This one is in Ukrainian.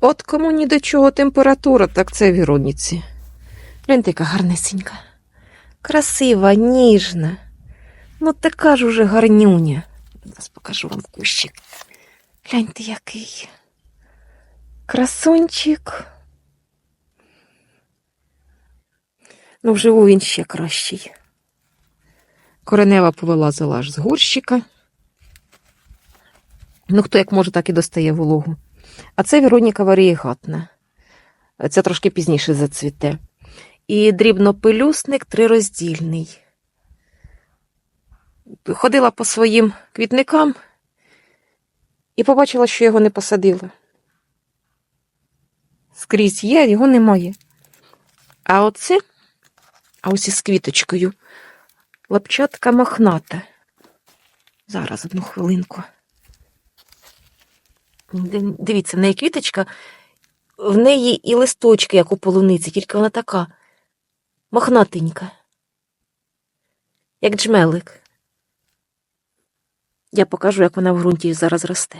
От кому ні до чого температура, так це Віроніці. Гляньте, яка гарнесенька. Красива, ніжна. Ну, така ж уже гарнюня. Зараз покажу вам кущик. Гляньте, який. Красунчик. Ну, вживу він ще кращий. Коренева повилазила аж з горщика. Ну, хто як може, так і достає вологу. А це Вероніка варієгатна. Це трошки пізніше зацвіте. І дрібнопелюсник трироздільний. Ходила по своїм квітникам і побачила, що його не посадила. Скрізь є, його немає. А оце, а ось із квіточкою, лапчатка мохната. Зараз одну хвилинку. Див- Дивіться, в неї квіточка, в неї і листочки, як у полуниці, тільки вона така мохнатенька, як джмелик. Я покажу, як вона в ґрунті зараз росте.